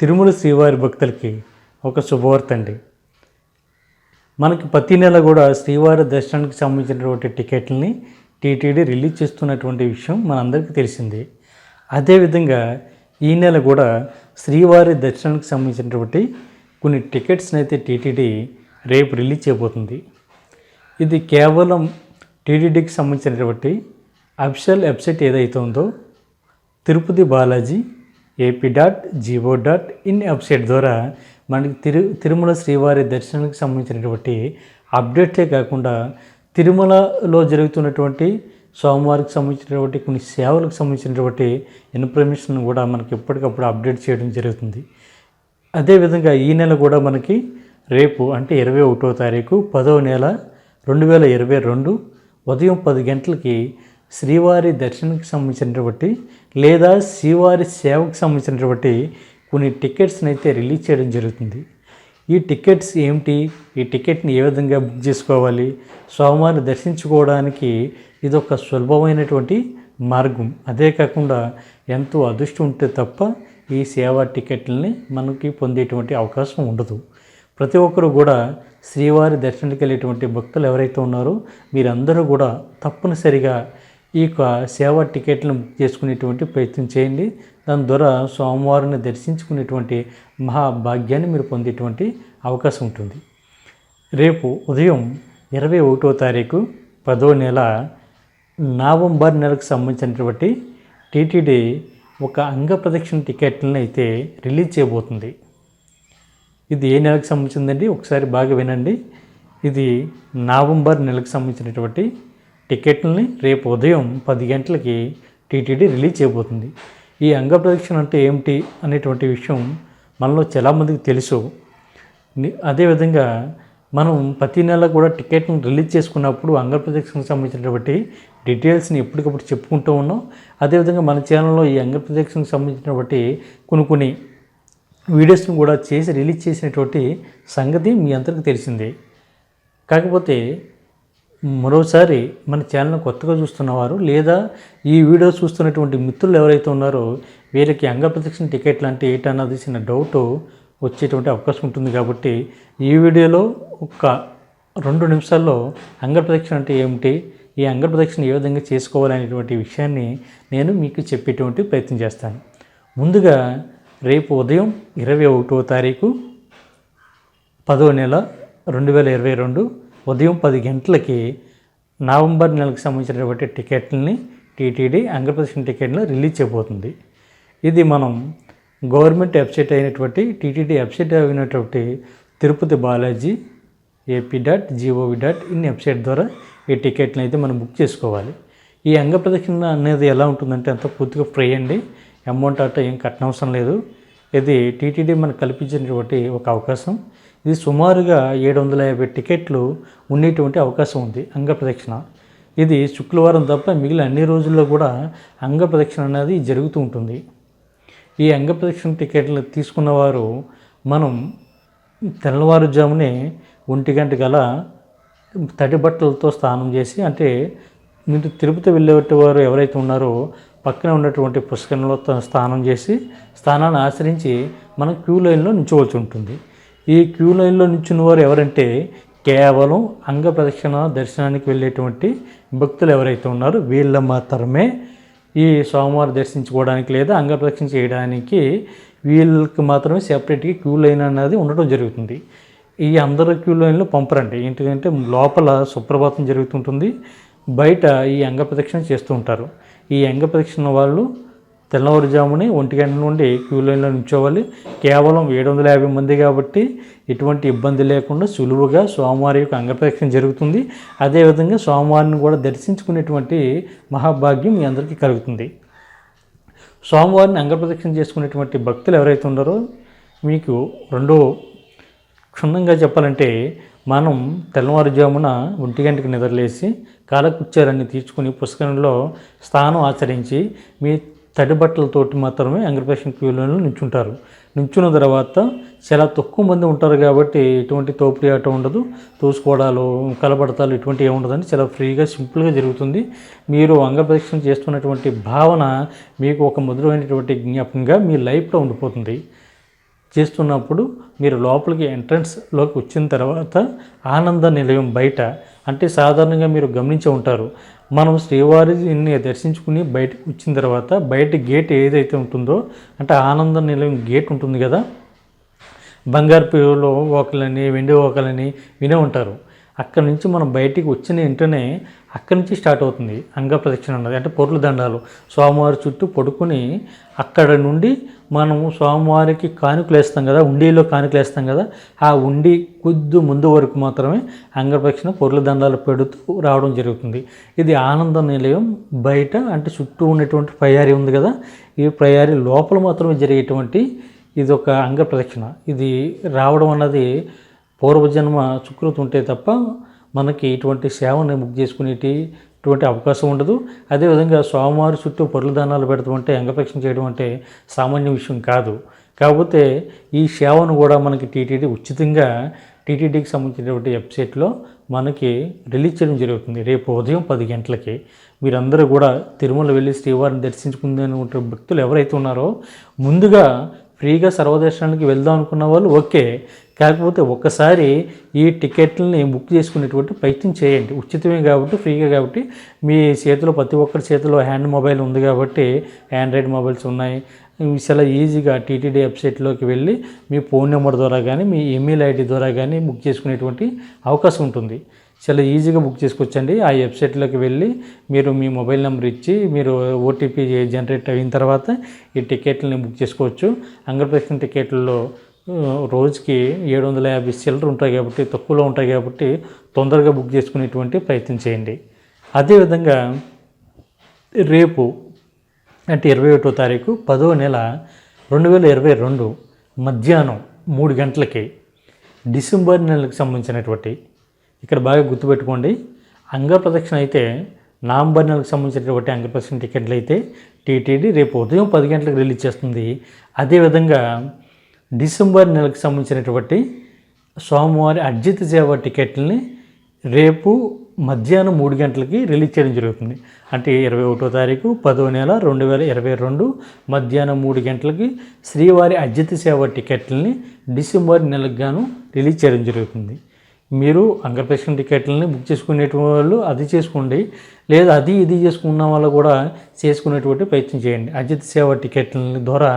తిరుమల శ్రీవారి భక్తులకి ఒక శుభవార్త అండి. మనకి ప్రతి నెల కూడా శ్రీవారి దర్శనానికి సంబంధించినటువంటి టికెట్లని టీటీడీ రిలీజ్ చేస్తున్నటువంటి విషయం మనందరికీ తెలిసింది. అదేవిధంగా ఈ నెల కూడా శ్రీవారి దర్శనానికి సంబంధించినటువంటి కొన్ని టికెట్స్ని అయితే టీటీడీ రేపు రిలీజ్ చేయబోతుంది. ఇది కేవలం టీటీడీకి సంబంధించినటువంటి అఫిషియల్ వెబ్సైట్ ఏదైతే ఉందో Tirupati Balaji AP dot GO dot in website ద్వారా మనకి తిరు తిరుమల శ్రీవారి దర్శనానికి సంబంధించినటువంటి అప్డేట్సే కాకుండా తిరుమలలో జరుగుతున్నటువంటి సోమవారికి సంబంధించినటువంటి కొన్ని సేవలకు సంబంధించినటువంటి ఇన్ఫర్మేషన్ కూడా మనకి ఎప్పటికప్పుడు అప్డేట్ చేయడం జరుగుతుంది. అదేవిధంగా ఈ నెల కూడా మనకి రేపు అంటే ఇరవై ఒకటో తారీఖు పదవ నెల రెండు వేల ఇరవై రెండు ఉదయం పది గంటలకి శ్రీవారి దర్శనానికి సంబంధించినటువంటి లేదా శ్రీవారి సేవకు సంబంధించినటువంటి కొన్ని టికెట్స్ని అయితే రిలీజ్ చేయడం జరుగుతుంది. ఈ టికెట్స్ ఏమిటి? ఈ టికెట్ని ఏ విధంగా బుక్ చేసుకోవాలి? స్వామివారిని దర్శించుకోవడానికి ఇది ఒక సులభమైనటువంటి మార్గం. అదే కాకుండా ఎంతో అదృష్టం ఉంటే తప్ప ఈ సేవా టికెట్లని మనకి పొందేటువంటి అవకాశం ఉండదు. ప్రతి ఒక్కరూ కూడా శ్రీవారి దర్శనానికి వెళ్ళేటువంటి భక్తులు ఎవరైతే ఉన్నారో మీరందరూ కూడా తప్పనిసరిగా ఈ యొక్క సేవా టికెట్లను బుక్ చేసుకునేటువంటి ప్రయత్నం చేయండి. దాని ద్వారా స్వామివారిని దర్శించుకునేటువంటి మహాభాగ్యాన్ని మీరు పొందేటువంటి అవకాశం ఉంటుంది. రేపు ఉదయం ఇరవై ఒకటో తారీఖు పదో నెల నవంబర్ నెలకు సంబంధించినటువంటి టీటీడీ ఒక అంగ ప్రదక్షిణ టికెట్లను అయితే రిలీజ్ చేయబోతుంది. ఇది ఏ నెలకు సంబంధించిందండి? ఒకసారి బాగా వినండి. ఇది నవంబర్ నెలకు సంబంధించినటువంటి టికెట్లని రేపు ఉదయం పది గంటలకి టీటీడీ రిలీజ్ చేయబోతుంది. ఈ అంగ ప్రదక్షిణ అంటే ఏమిటి అనేటువంటి విషయం మనలో చాలామందికి తెలుసు. అదేవిధంగా మనం ప్రతి నెల కూడా టికెట్ని రిలీజ్ చేసుకున్నప్పుడు అంగ ప్రదక్షిణకు సంబంధించినటువంటి డీటెయిల్స్ని ఎప్పటికప్పుడు చెప్పుకుంటూ ఉన్నాం. అదేవిధంగా మన ఛానల్లో ఈ అంగ ప్రదక్షిణకు సంబంధించినటువంటి కొన్ని కొన్ని వీడియోస్ని కూడా చేసి రిలీజ్ చేసినటువంటి సంగతి మీ అందరికీ తెలిసిందే. కాకపోతే మరోసారి మన ఛానల్ కొత్తగా చూస్తున్నవారు లేదా ఈ వీడియో చూస్తున్నటువంటి మిత్రులు ఎవరైతే ఉన్నారో వీరికి అంగ ప్రదక్షిణ టికెట్లు అంటే ఏంటన్నది చిన్న డౌట్ వచ్చేటువంటి అవకాశం ఉంటుంది కాబట్టి ఈ వీడియోలో ఒక రెండు నిమిషాల్లో అంగ ప్రదక్షిణ అంటే ఏమిటి ఈ అంగ ప్రదక్షిణ ఏ విధంగా చేసుకోవాలనేటువంటి విషయాన్ని నేను మీకు చెప్పేటువంటి ప్రయత్నం చేస్తాను. ముందుగా రేపు ఉదయం ఇరవై ఒకటో తారీఖు పదో నెల రెండు వేల ఇరవై రెండు ఉదయం పది గంటలకి నవంబర్ నెలకు సంబంధించినటువంటి టికెట్లని టీటీడీ ఆంధ్రప్రదేశ్ టికెట్లు రిలీజ్ చేయబోతుంది. ఇది మనం గవర్నమెంట్ వెబ్సైట్ అయినటువంటి టీటీడీ వెబ్సైట్ అయినటువంటి Tirupati Balaji AP dot GOV dot in website ద్వారా ఈ టికెట్ని అయితే మనం బుక్ చేసుకోవాలి. ఈ అంగ ప్రదక్షిణ అనేది ఎలా ఉంటుందంటే అంత పూర్తిగా ఫ్రీ అండి. అమౌంట్ అట్ట ఏం కట్టనవసరం లేదు. ఇది టీటీడీ మనకు కల్పించినటువంటి ఒక అవకాశం. ఇది సుమారుగా ఏడు వందల యాభై టికెట్లు ఉండేటువంటి అవకాశం ఉంది అంగ ప్రదక్షిణ. ఇది శుక్రవారం తప్ప మిగిలిన అన్ని రోజుల్లో కూడా అంగ ప్రదక్షిణ అనేది జరుగుతూ ఉంటుంది. ఈ అంగ ప్రదక్షిణ టికెట్లు తీసుకున్నవారు మనం తెల్లవారుజామునే ఒంటి గంట గల తడి బట్టలతో స్నానం చేసి అంటే మీరు తిరుపతి వెళ్ళేవారు ఎవరైతే ఉన్నారో పక్కన ఉన్నటువంటి పుష్కరంలో స్నానం చేసి స్నానాన్ని ఆచరించి మనం క్యూ లైన్లో నించోవలసి ఉంటుంది. ఈ క్యూ లైన్లో నించున్న వారు ఎవరంటే కేవలం అంగ ప్రదక్షిణ దర్శనానికి వెళ్ళేటువంటి భక్తులు ఎవరైతే ఉన్నారో వీళ్ళ మాత్రమే ఈ సోమవారం దర్శించుకోవడానికి లేదా అంగ ప్రదక్షిణ చేయడానికి వీళ్ళకి మాత్రమే సెపరేట్గా క్యూ లైన్ అనేది ఉండటం జరుగుతుంది. ఈ అందరు క్యూ లైన్లో పంపరండి. ఏంటంటే లోపల సుప్రభాతం జరుగుతుంటుంది. బయట ఈ అంగ ప్రదక్షిణ చేస్తూ ఉంటారు. ఈ అంగ ప్రదక్షిణ వాళ్ళు తెల్లవారుజామునే ఒంటి గంట నుండి క్యూ లైన్లో నిల్చోవాలి. కేవలం ఏడు వందల యాభై మంది కాబట్టి ఎటువంటి ఇబ్బంది లేకుండా సులువుగా స్వామివారి యొక్క అంగప్రదక్షిణ జరుగుతుంది. అదేవిధంగా స్వామివారిని కూడా దర్శించుకునేటువంటి మహాభాగ్యం మీ అందరికీ కలుగుతుంది. స్వామివారిని అంగప్రదక్షిణ చేసుకునేటువంటి భక్తులు ఎవరైతే ఉన్నారో మీకు రెండో క్షుణ్ణంగా చెప్పాలంటే మనం తెల్లవారుజామున ఒంటి గంటకి నిద్రలేసి కాలకుచ్చారాన్ని తీర్చుకుని పుష్కరంలో స్థానం ఆచరించి మీ తడి బట్టలతోటి మాత్రమే అంగ్రపేషన్ క్యూలో నించుంటారు. నించున్న తర్వాత చాలా తక్కువ మంది ఉంటారు కాబట్టి ఎటువంటి తోపుడి ఆట ఉండదు. తోసుకోవడాలు కలబడతాలు ఇటువంటి ఏముండదని చాలా ఫ్రీగా సింపుల్గా జరుగుతుంది. మీరు అంగప్రదక్షిణ చేస్తున్నటువంటి భావన మీకు ఒక మధురమైనటువంటి జ్ఞాపకంగా మీ లైఫ్లో ఉండిపోతుంది. చేస్తున్నప్పుడు మీరు లోపలికి ఎంట్రన్స్లోకి వచ్చిన తర్వాత ఆనంద నిలయం బయట అంటే సాధారణంగా మీరు గమనించి ఉంటారు. మనం శ్రీవారిని దర్శించుకుని బయటకు వచ్చిన తర్వాత బయట గేట్ ఏదైతే ఉంటుందో అంటే ఆనంద నిలయం గేట్ ఉంటుంది కదా బంగారు ఓకలని వెండి ఓకలని వినే ఉంటారు. అక్కడి నుంచి మనం బయటికి వచ్చిన వెంటనే అక్కడి నుంచి స్టార్ట్ అవుతుంది అంగ ప్రదక్షిణ అన్నది అంటే పొర్ల దండాలు. స్వామివారి చుట్టూ పడుకుని అక్కడ నుండి మనము స్వామివారికి కానుకలు వేస్తాం కదా ఉండిలో కానుకలు వేస్తాం కదా ఆ ఉండి కొద్ది ముందు వరకు మాత్రమే అంగ పొరుల దండాలు పెడుతూ రావడం జరుగుతుంది. ఇది ఆనంద నిలయం. బయట అంటే చుట్టూ ఉన్నటువంటి ప్రయారి ఉంది కదా ఈ ప్రయారి లోపల మాత్రమే జరిగేటువంటి ఇది ఒక అంగ ప్రదక్షిణ. ఇది రావడం అన్నది పూర్వజన్మ సుకృతి ఉంటే తప్ప మనకి ఇటువంటి సేవని బుక్ చేసుకునేటి అటువంటి అవకాశం ఉండదు. అదేవిధంగా స్వామివారి చుట్టూ పొరుల దానాలు పెడతాం అంటే అంగపక్షం చేయడం అంటే సామాన్య విషయం కాదు. కాకపోతే ఈ సేవను కూడా మనకి టీటీడీ ఉచితంగా టీటీడీకి సంబంధించినటువంటి వెబ్సైట్లో మనకి రిలీజ్ చేయడం జరుగుతుంది. రేపు ఉదయం పది గంటలకి. మీరందరూ కూడా తిరుమల వెళ్ళి శ్రీవారిని దర్శించుకుందనుకుంటున్న భక్తులు ఎవరైతే ఉన్నారో ముందుగా ఫ్రీగా సర్వదర్శనానికి వెళ్దాం అనుకున్న వాళ్ళు ఓకే. కాకపోతే ఒక్కసారి ఈ టికెట్లని బుక్ చేసుకునేటువంటి ప్రయత్నం చేయండి. ఉచితమే కాబట్టి ఫ్రీగా కాబట్టి. మీ చేతిలో ప్రతి ఒక్కరి చేతిలో హ్యాండ్ మొబైల్ ఉంది కాబట్టి ఆండ్రాయిడ్ మొబైల్స్ ఉన్నాయి. చాలా ఈజీగా టీటీడీ వెబ్సైట్లోకి వెళ్ళి మీ ఫోన్ నెంబర్ ద్వారా కానీ మీ ఈమెయిల్ ఐడి ద్వారా కానీ బుక్ చేసుకునేటువంటి అవకాశం ఉంటుంది. చాలా ఈజీగా బుక్ చేసుకోవచ్చండి. ఆ వెబ్సైట్లోకి వెళ్ళి మీరు మీ మొబైల్ నెంబర్ ఇచ్చి మీరు ఓటీపీ జనరేట్ అయిన తర్వాత ఈ టికెట్లని బుక్ చేసుకోవచ్చు. అంగప్రదక్షిణ టికెట్లలో రోజుకి ఏడు వందల యాభై చిల్లర ఉంటాయి కాబట్టి తక్కువలో ఉంటాయి కాబట్టి తొందరగా బుక్ చేసుకునేటువంటి ప్రయత్నం చేయండి. అదేవిధంగా రేపు అంటే ఇరవై ఒకటో తారీఖు పదో నెల రెండు వేల ఇరవై రెండు మధ్యాహ్నం మూడు గంటలకి డిసెంబర్ నెలకు సంబంధించినటువంటి ఇక్కడ బాగా గుర్తుపెట్టుకోండి అంగ ప్రదక్షిణ అయితే నవంబర్ నెలకు సంబంధించినటువంటి అంగప్రదక్షిణ టికెట్లు అయితే టీటీడీ రేపు ఉదయం పది గంటలకు రిలీజ్ చేస్తుంది. అదేవిధంగా డిసెంబర్ నెలకు సంబంధించినటువంటి సోమవారి అర్జిత సేవ టికెట్లని రేపు మధ్యాహ్నం మూడు గంటలకి రిలీజ్ చేయడం జరుగుతుంది. అంటే ఇరవై ఒకటో తారీఖు పదో నెల రెండు వేల ఇరవై రెండు మధ్యాహ్నం మూడు గంటలకి శ్రీవారి అర్జిత సేవ టికెట్లని డిసెంబర్ నెలకు గాను రిలీజ్ చేయడం జరుగుతుంది. మీరు అంగప్రదక్షిణ టికెట్లని బుక్ చేసుకునే వాళ్ళు అది చేసుకోండి. లేదా అది ఇది చేసుకున్న వాళ్ళు కూడా చేసుకునేటువంటి ప్రయత్నం చేయండి. అజిత్ సేవ టికెట్ల ద్వారా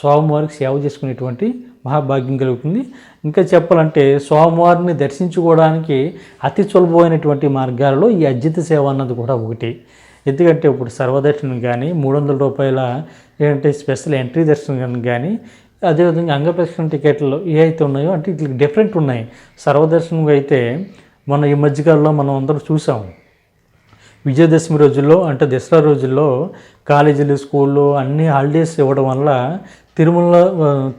స్వామివారికి సేవ చేసుకునేటువంటి మహాభాగ్యం కలుగుతుంది. ఇంకా చెప్పాలంటే స్వామివారిని దర్శించుకోవడానికి అతి సులభమైనటువంటి మార్గాలలో ఈ అజిత్ సేవ అన్నది కూడా ఒకటి. ఎందుకంటే ఇప్పుడు సర్వదర్శనం కానీ మూడు వందల రూపాయల ఏంటంటే స్పెషల్ ఎంట్రీ దర్శనం కానీ అదేవిధంగా అంగప్రదక్షిణ టికెట్లు ఏ అయితే ఉన్నాయో అంటే ఇట్లా డిఫరెంట్ ఉన్నాయి. సర్వదర్శనం అయితే మన ఈ మధ్యకాలంలో మనం అందరూ చూసాం విజయదశమి రోజుల్లో అంటే దసరా రోజుల్లో కాలేజీలు స్కూళ్ళు అన్ని హాలిడేస్ ఇవ్వడం వల్ల తిరుమల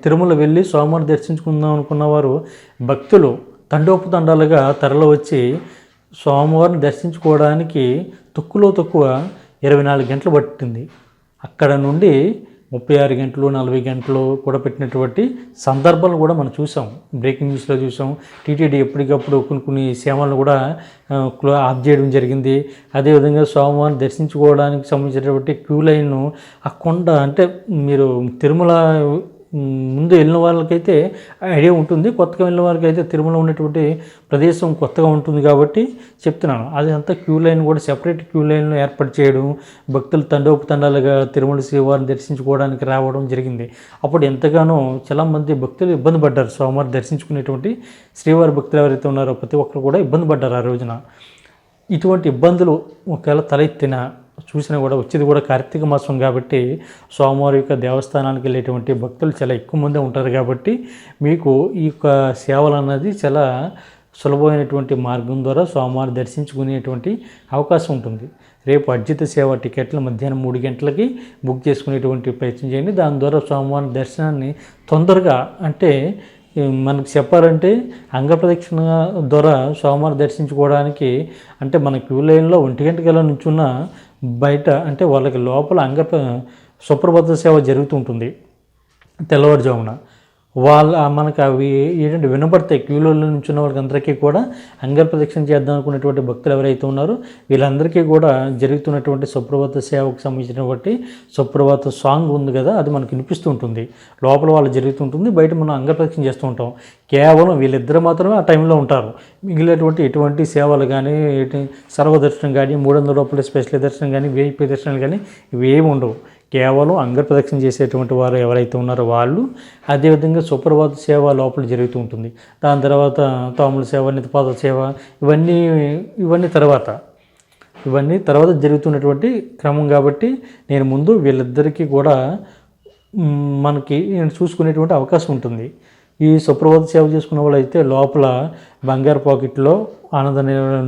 తిరుమల వెళ్ళి స్వామివారిని దర్శించుకుందాం అనుకున్న వారు భక్తులు తండోపతండాలుగా తరలి వచ్చి స్వామివారిని దర్శించుకోవడానికి తక్కువలో తక్కువ ఇరవై నాలుగు గంటలు పట్టింది. అక్కడ నుండి ముప్పై ఆరు గంటలు నలభై గంటలు కూడా పెట్టినటువంటి సందర్భాలు కూడా మనం చూసాం. బ్రేకింగ్ న్యూస్లో చూసాం. టీటీడీ ఎప్పటికప్పుడు కొన్ని కొన్ని సేవలను కూడా క్లో ఆఫ్ చేయడం జరిగింది. అదేవిధంగా సోమవారం దర్శించుకోవడానికి సంబంధించినటువంటి క్యూ లైన్ ఆ కొండ అంటే మీరు తిరుమల ముందు వెళ్ళిన వాళ్ళకైతే ఐడియా ఉంటుంది. కొత్తగా వెళ్ళిన వాళ్ళకి అయితే తిరుమల ఉన్నటువంటి ప్రదేశం కొత్తగా ఉంటుంది కాబట్టి చెప్తున్నాను. అది అంతా క్యూ లైన్ కూడా సెపరేట్ క్యూ లైన్లో ఏర్పాటు చేయడం భక్తులు తండోపు తండాలుగా తిరుమల శ్రీవారిని దర్శించుకోవడానికి రావడం జరిగింది. అప్పుడు ఎంతగానో చాలామంది భక్తులు ఇబ్బంది పడ్డారు. స్వామివారి దర్శించుకునేటువంటి శ్రీవారి భక్తులు ఎవరైతే ఉన్నారో ప్రతి ఒక్కరు కూడా ఇబ్బంది పడ్డారు ఆ రోజున. ఇటువంటి ఇబ్బందులు ఒకవేళ తలెత్తినా చూసినా కూడా వచ్చేది కూడా కార్తీక మాసం కాబట్టి సోమవారి యొక్క దేవస్థానానికి వెళ్ళేటువంటి భక్తులు చాలా ఎక్కువ మంది ఉంటారు కాబట్టి మీకు ఈ యొక్క సేవలు అన్నది చాలా సులభమైనటువంటి మార్గం ద్వారా సోమవారం దర్శించుకునేటువంటి అవకాశం ఉంటుంది. రేపు అర్జిత సేవ టికెట్లు మధ్యాహ్నం మూడు గంటలకి బుక్ చేసుకునేటువంటి ప్రయత్నం చేయండి. దాని ద్వారా సోమవారం దర్శనాన్ని తొందరగా అంటే మనకు చెప్పాలంటే అంగప్రదక్షిణ ద్వారా సోమవారం దర్శించుకోవడానికి అంటే మన క్యూ లైన్లో ఒంటి గంటకల్లా నుంచున్నా బయట అంటే వాళ్ళకి లోపల అంగ సుప్రభాత సేవ జరుగుతూ ఉంటుంది తెల్లవారుజామున. వాళ్ళ మనకు అవి ఏంటంటే వినపడతాయి క్యూలో నుంచున్న వాళ్ళకి అందరికీ కూడా అంగ ప్రదక్షిణ చేద్దాం అనుకున్నటువంటి భక్తులు ఎవరైతే ఉన్నారో వీళ్ళందరికీ కూడా జరుగుతున్నటువంటి సుప్రభాత సేవకు సంబంధించినటువంటి సుప్రభాత సాంగ్ ఉంది కదా అది మనకు వినిపిస్తూ ఉంటుంది. లోపల వాళ్ళు జరుగుతుంటుంది బయట మనం అంగ ప్రదక్షిణ చేస్తూ ఉంటాం. కేవలం వీళ్ళిద్దరు మాత్రమే ఆ టైంలో ఉంటారు. మిగిలినటువంటి ఎటువంటి సేవలు కానీ సర్వదర్శనం కానీ మూడు వందల రూపాయల స్పెషల్ దర్శనం కానీ వేయి దర్శనాలు కానీ ఇవి ఏమి ఉండవు. కేవలం అంగప్రదక్షిణ చేసేటువంటి వారు ఎవరైతే ఉన్నారో వాళ్ళు అదేవిధంగా సుప్రభాత సేవ లోపల జరుగుతూ ఉంటుంది. దాని తర్వాత తోముల సేవ నితపాద సేవ ఇవన్నీ ఇవన్నీ తర్వాత. ఇవన్నీ తర్వాత జరుగుతున్నటువంటి క్రమం కాబట్టి నేను ముందు వీళ్ళిద్దరికీ కూడా మనకి మనకి చూసుకునేటువంటి అవకాశం ఉంటుంది. ఈ సుప్రభాత సేవ చేసుకున్న వాళ్ళు అయితే లోపల బంగారు పాకెట్లో ఆనంద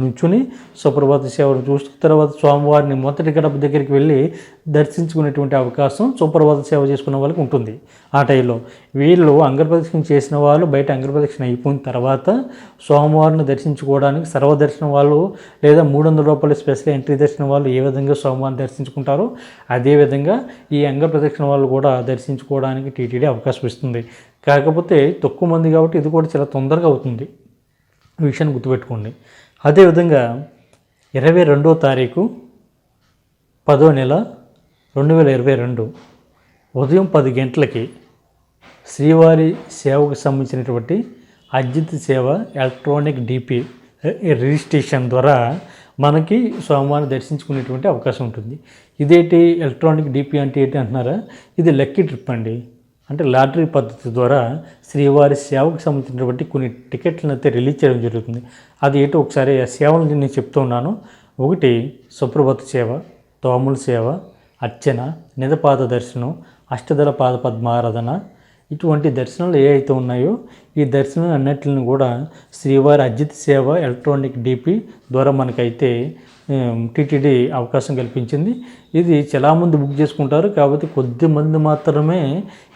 నుంచుని సుప్రభాత సేవను చూస్తూ తర్వాత స్వామివారిని మొదటి గడప దగ్గరికి వెళ్ళి దర్శించుకునేటువంటి అవకాశం సుప్రభాత సేవ చేసుకున్న వాళ్ళకి ఉంటుంది. ఆ టైంలో వీళ్ళు అంగప్రదక్షిణ చేసిన వాళ్ళు బయట అంగప్రదక్షిణ అయిపోయిన తర్వాత స్వామివారిని దర్శించుకోవడానికి సర్వదర్శనం వాళ్ళు లేదా మూడు వందల రూపాయల స్పెషల్ ఎంట్రీ దర్శనం వాళ్ళు ఏ విధంగా స్వామివారిని దర్శించుకుంటారో అదేవిధంగా ఈ అంగ ప్రదక్షిణ వాళ్ళు కూడా దర్శించుకోవడానికి టీటీడీ అవకాశం ఇస్తుంది. కాకపోతే తక్కువ మంది కాబట్టి ఇది కూడా చాలా తొందరగా అవుతుంది. ఈ విషయాన్ని గుర్తుపెట్టుకోండి. అదేవిధంగా ఇరవై రెండో తారీఖు పదో నెల రెండు వేల ఇరవై రెండు ఉదయం పది గంటలకి శ్రీవారి సేవకు సంబంధించినటువంటి అద్జిత్ సేవ ఎలక్ట్రానిక్ డిపి రిజిస్ట్రేషన్ ద్వారా మనకి స్వామివారిని దర్శించుకునేటువంటి అవకాశం ఉంటుంది. ఇదేంటి ఎలక్ట్రానిక్ డిపి అంటే ఏంటి అంటున్నారా? ఇది లక్కీ ట్రిప్ అండి. అంటే లాటరీ పద్ధతి ద్వారా శ్రీవారి సేవకు సంబంధించినటువంటి కొన్ని టికెట్లను అయితే రిలీజ్ చేయడం జరుగుతుంది. అది ఏంటో ఒకసారి ఆ సేవలు నేను చెప్తూ ఉన్నాను. ఒకటి సుప్రభత సేవ తోముల సేవ అర్చన నిజపాద దర్శనం అష్టదళ పాద పద్మారాధన. ఇటువంటి దర్శనాలు ఏ అయితే ఉన్నాయో ఈ దర్శనం అన్నిటిని కూడా శ్రీవారి అజిత్ సేవ ఎలక్ట్రానిక్ డిపి ద్వారా మనకైతే టీటీడీ అవకాశం కల్పించింది. ఇది చాలామంది బుక్ చేసుకుంటారు. కాబట్టి కొద్ది మంది మాత్రమే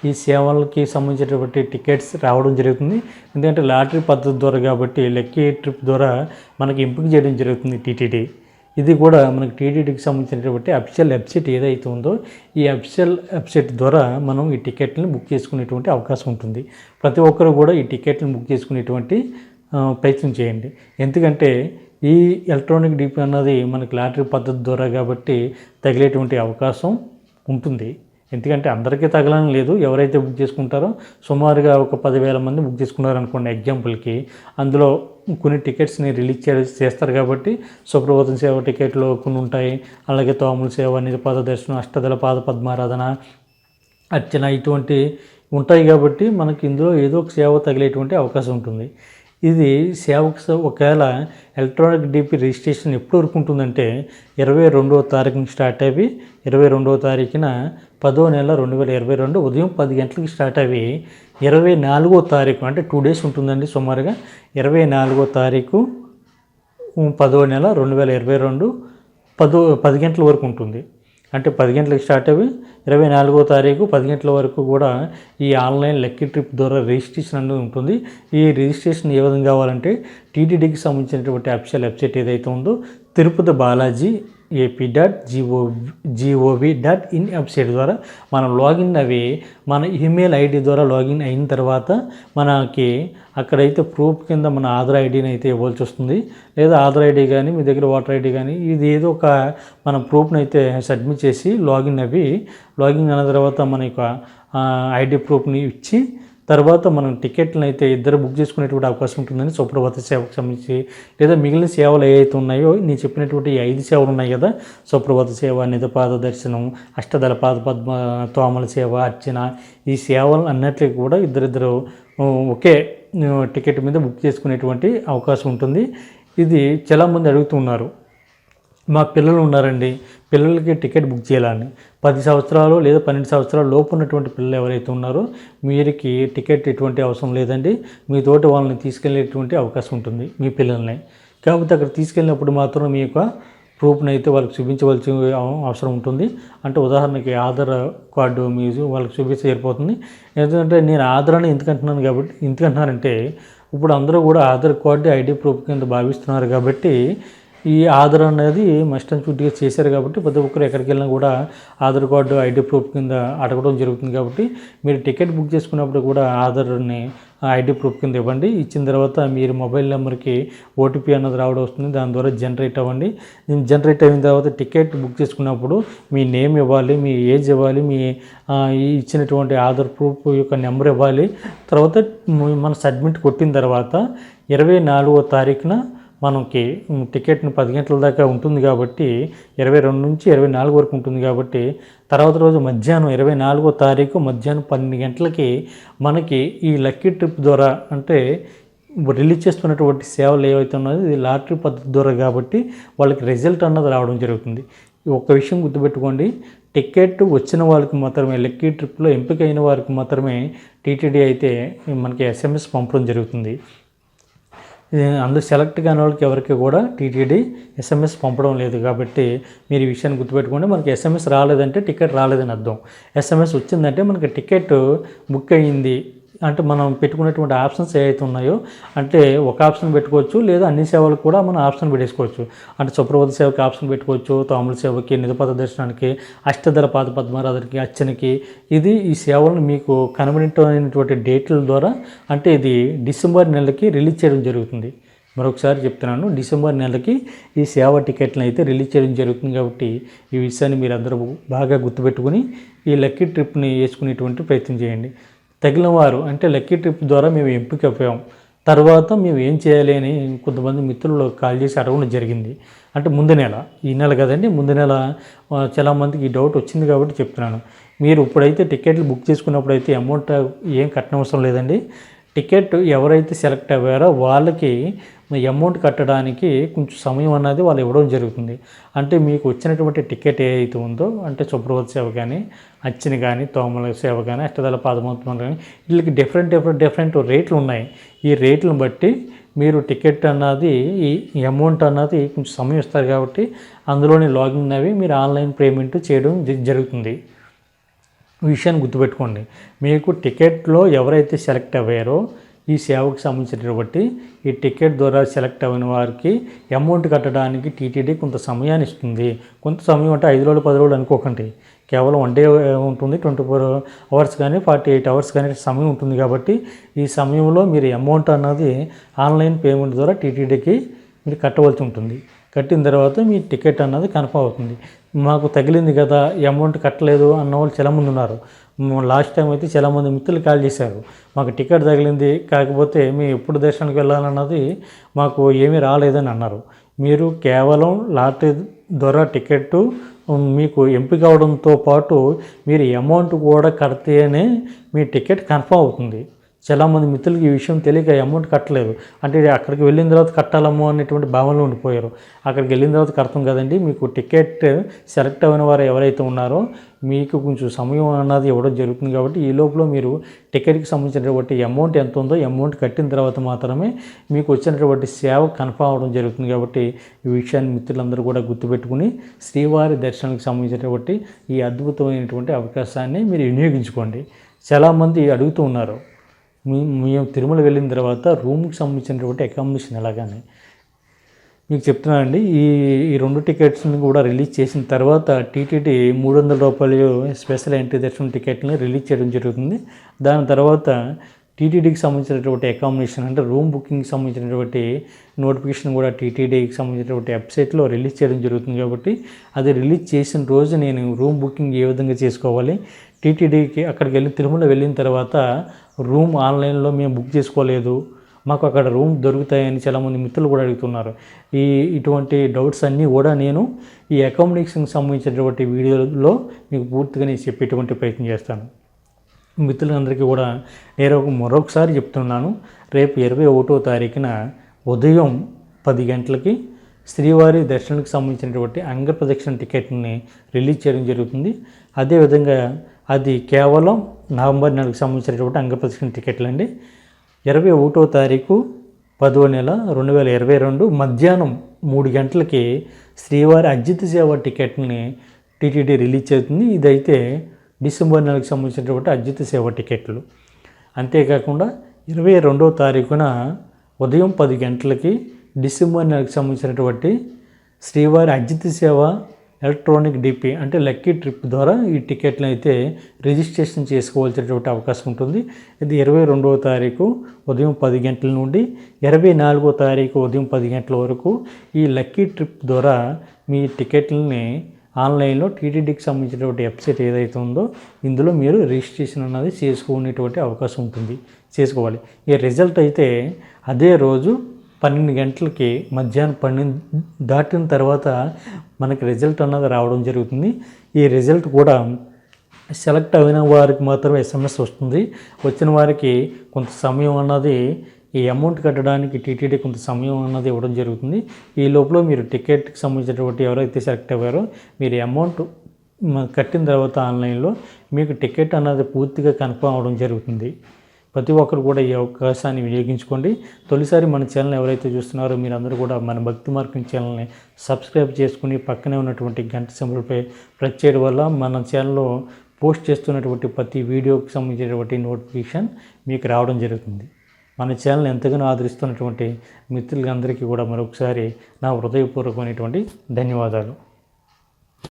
ఈ సేవలకి సంబంధించినటువంటి టికెట్స్ రావడం జరుగుతుంది. ఎందుకంటే లాటరీ పద్ధతి ద్వారా కాబట్టి లక్కీ ట్రిప్ ద్వారా మనకి ఎంపిక చేయడం జరుగుతుంది టీటీడీ. ఇది కూడా మనకి టీటీడీకి సంబంధించినటువంటి అఫిషియల్ వెబ్సైట్ ఏదైతే ఉందో ఈ అఫిషియల్ వెబ్సైట్ ద్వారా మనం ఈ టికెట్లను బుక్ చేసుకునేటువంటి అవకాశం ఉంటుంది. ప్రతి ఒక్కరు కూడా ఈ టికెట్లను బుక్ చేసుకునేటువంటి ప్రయత్నం చేయండి. ఎందుకంటే ఈ ఎలక్ట్రానిక్ డిపి అన్నది మనకి లాటరీ పద్ధతి ద్వారా కాబట్టి తగిలేటువంటి అవకాశం ఉంటుంది. ఎందుకంటే అందరికీ తగలని లేదు. ఎవరైతే బుక్ చేసుకుంటారో సుమారుగా ఒక పదివేల మంది బుక్ చేసుకున్నారు అనుకోండి ఎగ్జాంపుల్కి అందులో కొన్ని టికెట్స్ని రిలీజ్ చే చేస్తారు కాబట్టి సుప్రభాతం సేవ టికెట్లు కొన్ని ఉంటాయి. అలాగే తోముల సేవ నిజపాద దర్శనం అష్టదళ పాద పద్మారాధన అర్చన ఇటువంటి ఉంటాయి కాబట్టి మనకి ఇందులో ఏదో ఒక సేవ తగిలేటువంటి అవకాశం ఉంటుంది. ఇది సేవకు ఒకవేళ ఎలక్ట్రానిక్ డిపి రిజిస్ట్రేషన్ ఎప్పుడు వరకు ఉంటుందంటే ఇరవై రెండవ తారీఖున స్టార్ట్ అయ్యి ఇరవై రెండవ తారీఖున పదో నెల రెండు వేల ఇరవై రెండు ఉదయం పది గంటలకు స్టార్ట్ అయ్యి ఇరవై నాలుగో తారీఖు అంటే టూ డేస్ ఉంటుందండి సుమారుగా. ఇరవై నాలుగో తారీఖు పదో నెల రెండు వేల ఇరవై రెండు పదో పది గంటల వరకు ఉంటుంది. అంటే పది గంటలకు స్టార్ట్ అయ్యి ఇరవై నాలుగో తారీఖు పది గంటల వరకు కూడా ఈ ఆన్లైన్ లక్కీ ట్రిప్ ద్వారా రిజిస్ట్రేషన్ అనేది ఉంటుంది. ఈ రిజిస్ట్రేషన్ ఏ విధంగా కావాలంటే టీటీడీకి సంబంధించినటువంటి అఫీషియల్ వెబ్సైట్ ఏదైతే ఉందో Tirupati Balaji AP dot GO GOV dot in website ద్వారా మనం లాగిన్ అవి మన ఈమెయిల్ ఐడి ద్వారా లాగిన్ అయిన తర్వాత మనకి అక్కడైతే ప్రూఫ్ కింద మన ఆధార్ ఐడిని అయితే ఇవ్వాల్సి వస్తుంది. లేదా ఆధార్ ఐడి కానీ మీ దగ్గర ఓటర్ ఐడి కానీ ఇది ఏదో ఒక మన ప్రూఫ్ని అయితే సబ్మిట్ చేసి లాగిన్ అవి లాగిన్ అయిన తర్వాత మన యొక్క ఐడి ప్రూఫ్ని ఇచ్చి తర్వాత మనం టికెట్లను అయితే ఇద్దరు బుక్ చేసుకునేటువంటి అవకాశం ఉంటుందని సుప్రభాత సేవకు సంబంధించి లేదా మిగిలిన సేవలు ఏవైతే ఉన్నాయో నేను చెప్పినటువంటి ఐదు సేవలు ఉన్నాయి కదా సుప్రభాత సేవ నిధపాద దర్శనం అష్టదళ పాద పద్మ తోమల సేవ అర్చన ఈ సేవలు అన్నట్లు కూడా ఇద్దరిద్దరు ఒకే టికెట్ మీద బుక్ చేసుకునేటువంటి అవకాశం ఉంటుంది. ఇది చాలామంది అడుగుతున్నారు మా పిల్లలు ఉన్నారండి. పిల్లలకి టికెట్ బుక్ చేయాలని పది సంవత్సరాలు లేదా పన్నెండు సంవత్సరాల లోపు ఉన్నటువంటి పిల్లలు ఎవరైతే ఉన్నారో మీరికి టికెట్ ఎటువంటి అవసరం లేదండి. మీ తోటి వాళ్ళని తీసుకెళ్ళేటువంటి అవకాశం ఉంటుంది మీ పిల్లల్ని. కాకపోతే అక్కడ తీసుకెళ్ళినప్పుడు మాత్రం మీ యొక్క ప్రూఫ్ని అయితే వాళ్ళకి చూపించవలసి అవసరం ఉంటుంది. అంటే ఉదాహరణకి ఆధార్ కార్డు మీ వాళ్ళకి చూపిస్తే సరిపోతుంది. ఎందుకంటే నేను ఆధార్ అని ఎందుకంటున్నాను కాబట్టి ఎందుకంటున్నారంటే ఇప్పుడు అందరూ కూడా ఆధార్ కార్డు ఐడి ప్రూఫ్ కింద భావిస్తున్నారు కాబట్టి ఈ ఆధార్ అనేది మస్ట్ అండ్ షుడ్గా చేశారు కాబట్టి ప్రతి ఒక్కరు ఎక్కడికి వెళ్ళినా కూడా ఆధార్ కార్డు ఐడి ప్రూఫ్ కింద అడగడం జరుగుతుంది కాబట్టి మీరు టికెట్ బుక్ చేసుకున్నప్పుడు కూడా ఆధార్ని ఐడి ప్రూఫ్ కింద ఇవ్వండి. ఇచ్చిన తర్వాత మీరు మొబైల్ నెంబర్కి ఓటీపీ అన్నది రావడం వస్తుంది. దాని ద్వారా జనరేట్ అవ్వండి. జనరేట్ అయిన తర్వాత టికెట్ బుక్ చేసుకున్నప్పుడు మీ నేమ్ ఇవ్వాలి మీ ఏజ్ ఇవ్వాలి మీ ఇచ్చినటువంటి ఆధార్ ప్రూఫ్ యొక్క నెంబర్ ఇవ్వాలి. తర్వాత మన సబ్మిట్ కొట్టిన తర్వాత ఇరవై నాలుగో తారీఖున మనకి టికెట్ను టికెట్ని పది గంటల దాకా ఉంటుంది కాబట్టి ఇరవై రెండు నుంచి ఇరవై నాలుగు వరకు ఉంటుంది కాబట్టి తర్వాత రోజు మధ్యాహ్నం ఇరవై నాలుగో తారీఖు మధ్యాహ్నం పన్నెండు గంటలకి మనకి ఈ లక్కీ ట్రిప్ ద్వారా అంటే రిలీజ్ చేస్తున్నటువంటి సేవలు ఏవైతే ఉన్నాయో ఇది లాటరీ పద్ధతి ద్వారా కాబట్టి వాళ్ళకి రిజల్ట్ అన్నది రావడం జరుగుతుంది. ఒక్క విషయం గుర్తుపెట్టుకోండి. టికెట్ వచ్చిన వాళ్ళకి మాత్రమే లక్కీ ట్రిప్లో ఎంపిక అయిన వారికి మాత్రమే టీటీడీ అయితే మనకి ఎస్ఎంఎస్ పంపడం జరుగుతుంది. అందులో సెలెక్ట్ కాని వాళ్ళకి ఎవరికి కూడా టీటీడీ ఎస్ఎంఎస్ పంపడం లేదు కాబట్టి మీరు ఈ విషయాన్ని గుర్తుపెట్టుకోండి. మనకి ఎస్ఎంఎస్ రాలేదంటే టికెట్ రాలేదని అర్థం. ఎస్ఎంఎస్ వచ్చిందంటే మనకి టికెట్ బుక్ అయ్యింది. అంటే మనం పెట్టుకున్నటువంటి ఆప్షన్స్ ఏవైతే ఉన్నాయో అంటే ఒక ఆప్షన్ పెట్టుకోవచ్చు లేదా అన్ని సేవలకు కూడా మనం ఆప్షన్ పెట్టేసుకోవచ్చు. అంటే సుప్రభాత సేవకి ఆప్షన్ పెట్టుకోవచ్చు తాముల సేవకి నిధుపథ దర్శనానికి అష్టధర పాద పద్మారాధనకి అచ్చనికి ఇది ఈ సేవలను మీకు కనబడినటువంటి డేట్ల ద్వారా అంటే ఇది డిసెంబర్ నెలకి రిలీజ్ చేయడం జరుగుతుంది. మరొకసారి చెప్తున్నాను డిసెంబర్ నెలకి ఈ సేవ టికెట్లను అయితే రిలీజ్ చేయడం జరుగుతుంది కాబట్టి ఈ విషయాన్ని మీరు అందరూ బాగా గుర్తుపెట్టుకుని ఈ లక్కీ ట్రిప్ని వేసుకునేటువంటి ప్రయత్నం చేయండి. తగిలినవారు అంటే లక్కీ ట్రిప్ ద్వారా మేము ఎంపిక అయిపోయాం. తర్వాత మేము ఏం చేయాలి అని కొంతమంది మిత్రులు కాల్ చేసి అడగడం జరిగింది. అంటే ముందు నెల ఈ నెల కదండి ముందు నెల చాలా మందికి ఈ డౌట్ వచ్చింది కాబట్టి చెప్తున్నాను. మీరు ఇప్పుడైతే టికెట్లు బుక్ చేసుకున్నప్పుడు అయితే అమౌంట్ ఏం కట్టనవసరం లేదండి. టికెట్ ఎవరైతే సెలెక్ట్ అయ్యారో వాళ్ళకి అమౌంట్ కట్టడానికి కొంచెం సమయం అన్నది వాళ్ళు ఇవ్వడం జరుగుతుంది. అంటే మీకు వచ్చినటువంటి టికెట్ ఏదైతే ఉందో అంటే సుప్రభాత సేవ కానీ అచ్చిన కానీ తోమల సేవ కానీ అష్టదళ పాదమోత్వం కానీ వీళ్ళకి డిఫరెంట్ డిఫరెంట్ డిఫరెంట్ రేట్లు ఉన్నాయి. ఈ రేట్లను బట్టి మీరు టికెట్ అన్నది ఈ అమౌంట్ అన్నది కొంచెం సమయం ఇస్తారు కాబట్టి అందులోని లాగిన్ అవి మీరు ఆన్లైన్ పేమెంట్ చేయడం జ- జరుగుతుంది. విషయాన్ని గుర్తుపెట్టుకోండి. మీకు టికెట్లో ఎవరైతే సెలెక్ట్ అయ్యారో ఈ సేవకు సంబంధించినటువంటి ఈ టికెట్ ద్వారా సెలెక్ట్ అయిన వారికి అమౌంట్ కట్టడానికి టీటీడీ కొంత సమయాన్ని ఇస్తుంది. కొంత సమయం అంటే ఐదు రోజులు పది రోజులు అనుకోకండి. కేవలం వన్ డే ఉంటుంది ట్వంటీ ఫోర్ అవర్స్ కానీ ఫార్టీ ఎయిట్ అవర్స్ కానీ సమయం ఉంటుంది కాబట్టి ఈ సమయంలో మీరు అమౌంట్ అన్నది ఆన్లైన్ పేమెంట్ ద్వారా టీటీడీకి మీరు కట్టవలసి ఉంటుంది. కట్టిన తర్వాత మీ టికెట్ అన్నది కన్ఫర్మ్ అవుతుంది. మాకు తగిలింది కదా ఈ అమౌంట్ కట్టలేదు అన్న వాళ్ళు చాలామంది ఉన్నారు. లాస్ట్ టైం అయితే చాలామంది మిత్రులు కాల్ చేశారు. మాకు టికెట్ తగిలింది కాకపోతే మేము ఎప్పుడు దర్శనానికి వెళ్ళాలన్నది మాకు ఏమీ రాలేదని అన్నారు. మీరు కేవలం లాటరీ ద్వారా టికెట్ మీకు ఎంపిక అవడంతో పాటు మీరు అమౌంట్ కూడా కడితేనే మీ టికెట్ కన్ఫర్మ్ అవుతుంది. చాలామంది మిత్రులకి ఈ విషయం తెలియక అమౌంట్ కట్టలేదు. అంటే అక్కడికి వెళ్ళిన తర్వాత కట్టాలమ్మో అనేటువంటి భావనలో ఉండిపోయారు. అక్కడికి వెళ్ళిన తర్వాత కడతాం కదండి. మీకు టికెట్ సెలెక్ట్ అయిన వారు ఎవరైతే ఉన్నారో మీకు కొంచెం సమయం అన్నది ఇవ్వడం జరుగుతుంది కాబట్టి ఈ లోపల మీరు టికెట్కి సంబంధించినటువంటి అమౌంట్ ఎంత ఉందో అమౌంట్ కట్టిన తర్వాత మాత్రమే మీకు వచ్చినటువంటి సేవ కన్ఫర్మ్ అవడం జరుగుతుంది కాబట్టి ఈ విషయాన్ని మిత్రులందరూ కూడా గుర్తుపెట్టుకుని శ్రీవారి దర్శనానికి సంబంధించినటువంటి ఈ అద్భుతమైనటువంటి అవకాశాన్ని మీరు వినియోగించుకోండి. చాలామంది అడుగుతూ ఉన్నారు. మేము తిరుమల వెళ్ళిన తర్వాత రూమ్కి సంబంధించినటువంటి అకామిడేషన్ ఎలాగని మీకు చెప్తున్నానండి ఈ ఈ రెండు టికెట్స్ని కూడా రిలీజ్ చేసిన తర్వాత టీటీడీ మూడు వందల రూపాయలు స్పెషల్ ఎంట్రీ దర్శనం టికెట్ని రిలీజ్ చేయడం జరుగుతుంది. దాని తర్వాత టీటీడీకి సంబంధించినటువంటి అకామిడేషన్ అంటే రూమ్ బుకింగ్కి సంబంధించినటువంటి నోటిఫికేషన్ కూడా టీటీడీకి సంబంధించినటువంటి వెబ్సైట్లో రిలీజ్ చేయడం జరుగుతుంది కాబట్టి అది రిలీజ్ చేసిన రోజు నేను రూమ్ బుకింగ్ ఏ విధంగా చేసుకోవాలి? టీటీడీకి అక్కడికి వెళ్ళి తిరుమల వెళ్ళిన తర్వాత రూమ్ ఆన్లైన్లో మేము బుక్ చేసుకోలేదు. మాకు అక్కడ రూమ్ దొరుకుతాయని చాలామంది మిత్రులు కూడా అడుగుతున్నారు. ఈ ఇటువంటి డౌట్స్ అన్నీ కూడా నేను ఈ అకామిడేషన్కి సంబంధించినటువంటి వీడియోలో మీకు పూర్తిగా నేను చెప్పేటువంటి ప్రయత్నం చేస్తాను. మిత్రులందరికీ కూడా నేను ఒక మరొకసారి చెప్తున్నాను. రేపు ఇరవై ఒకటో తారీఖున ఉదయం పది గంటలకి శ్రీవారి దర్శనానికి సంబంధించినటువంటి అంగ ప్రదక్షిణ టికెట్ని రిలీజ్ చేయడం జరుగుతుంది. అదేవిధంగా అది కేవలం నవంబర్ నెలకు సంబంధించినటువంటి అంగప్రదక్షిణ టికెట్లు అండి ఇరవై ఒకటో తారీఖు పదో నెల రెండు వేల ఇరవై రెండు మధ్యాహ్నం మూడు గంటలకి శ్రీవారి అజిత్ సేవ టికెట్ని టీటీడీ రిలీజ్ చేస్తుంది. ఇదైతే డిసెంబర్ నెలకు సంబంధించినటువంటి అజిత్ సేవ టికెట్లు. అంతేకాకుండా ఇరవై రెండో తారీఖున ఉదయం పది గంటలకి డిసెంబర్ నెలకు సంబంధించినటువంటి శ్రీవారి అజిత్ సేవ ఎలక్ట్రానిక్ డిపి అంటే లక్కీ ట్రిప్ ద్వారా ఈ టికెట్లను అయితే రిజిస్ట్రేషన్ చేసుకోవాల్సినటువంటి అవకాశం ఉంటుంది. ఇది ఇరవై రెండవ తారీఖు ఉదయం పది గంటల నుండి ఇరవై నాలుగో తారీఖు ఉదయం పది గంటల వరకు ఈ లక్కీ ట్రిప్ ద్వారా మీ టికెట్లని ఆన్లైన్లో టీటీడీకి సంబంధించినటువంటి వెబ్సైట్ ఏదైతే ఉందో ఇందులో మీరు రిజిస్ట్రేషన్ అన్నది చేసుకునేటువంటి అవకాశం ఉంటుంది. చేసుకోవాలి. ఈ రిజల్ట్ అయితే అదే రోజు పన్నెండు గంటలకి మధ్యాహ్నం పన్నెండు దాటిన తర్వాత మనకి రిజల్ట్ అన్నది రావడం జరుగుతుంది. ఈ రిజల్ట్ కూడా సెలెక్ట్ అయిన వారికి మాత్రమే ఎస్ఎంఎస్ వస్తుంది. వచ్చిన వారికి కొంత సమయం అన్నది ఈ అమౌంట్ కట్టడానికి టీటీడీ కొంత సమయం అన్నది ఇవ్వడం జరుగుతుంది. ఈ లోపల మీరు టికెట్కి సంబంధించినటువంటి ఎవరైతే సెలెక్ట్ అయ్యారో మీరు అమౌంట్ కట్టిన తర్వాత ఆన్లైన్లో మీకు టికెట్ అన్నది పూర్తిగా కన్ఫర్మ్ అవ్వడం జరుగుతుంది. ప్రతి ఒక్కరు కూడా ఈ అవకాశాన్ని వినియోగించుకోండి. తొలిసారి మన ఛానల్ ఎవరైతే చూస్తున్నారో మీరందరూ కూడా మన భక్తి మార్గం ఛానల్ని సబ్స్క్రైబ్ చేసుకుని పక్కనే ఉన్నటువంటి గంట సింబల్పై ప్రెస్ చేయడం వల్ల మన ఛానల్లో పోస్ట్ చేస్తున్నటువంటి ప్రతి వీడియోకి సంబంధించినటువంటి నోటిఫికేషన్ మీకు రావడం జరుగుతుంది. మన ఛానల్ ఎంతగానో ఆదరిస్తున్నటువంటి మిత్రులందరికీ కూడా మరొకసారి నా హృదయపూర్వకమైనటువంటి ధన్యవాదాలు.